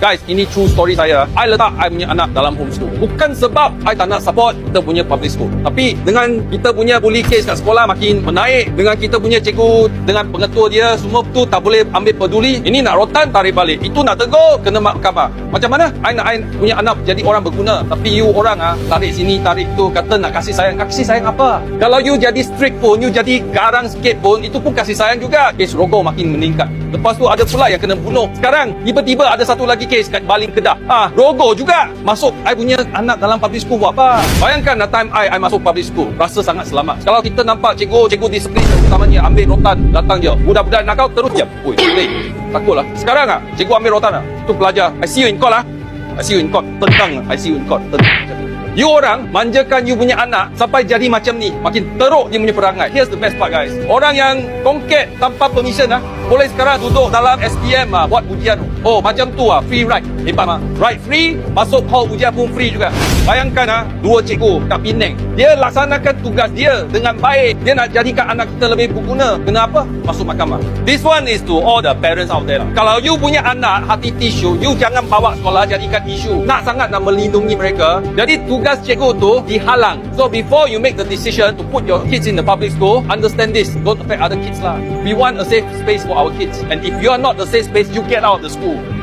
Guys, ini true story saya. I letak I punya anak dalam homeschool. Bukan sebab I tak nak support kita punya public school. Tapi dengan kita punya bully case kat sekolah makin menaik, dengan kita punya cikgu, dengan pengetua dia, semua tu tak boleh ambil peduli. Ini nak rotan tarik balik. Itu nak tegur, kena mahkamah. Macam mana? I nak I punya anak jadi orang berguna. Tapi you orang ah tarik sini, tarik tu, kata nak kasih sayang. Kasih sayang apa? Kalau you jadi strict pun, you jadi garang sikit pun, itu pun kasih sayang juga. Kes rogol makin meningkat. Lepas tu ada pula yang kena bunuh. Sekarang, tiba-tiba ada satu lagi kes kat Baling Kedah. Ah, rogol juga. Masuk, I punya anak dalam public school buat apa? Bayangkan that time I, I masuk public school. Rasa sangat selamat. Kalau kita nampak cikgu, cikgu disiplin utamanya ambil rotan, datang je. Budak-budak nakal terus diam. Ui, boleh. Takutlah. Sekarang ah, cikgu ambil rotan ah. Tu pelajar. I see you in court lah. I see you in court. Tentang. I see you in court. Tentang. You orang manjakan you punya anak sampai jadi macam ni. Makin teruk dia punya perangai. Here's the best part guys. Orang yang kongket tanpa permission ah, boleh sekarang duduk dalam SPM ah, buat ujian. Oh, macam tu ah, free ride. Hebat ah. Ride free, masuk hall ujian pun free juga. Bayangkan ah, dua cikgu kat Penang. Dia laksanakan tugas dia dengan baik. Dia nak jadikan anak kita lebih berguna. Kenapa? Masuk mahkamah. This one is to all the parents out there. lah. Kalau you punya anak hati tisu, you jangan bawa sekolah jadikan isu. Nak sangat nak melindungi mereka. Jadi tugas cikgu tu dihalang. So before you make the decision to put your kids in the public school, understand this. Don't affect other kids lah. We want a safe space for our kids. And if you are not the safe space, you get out of the school.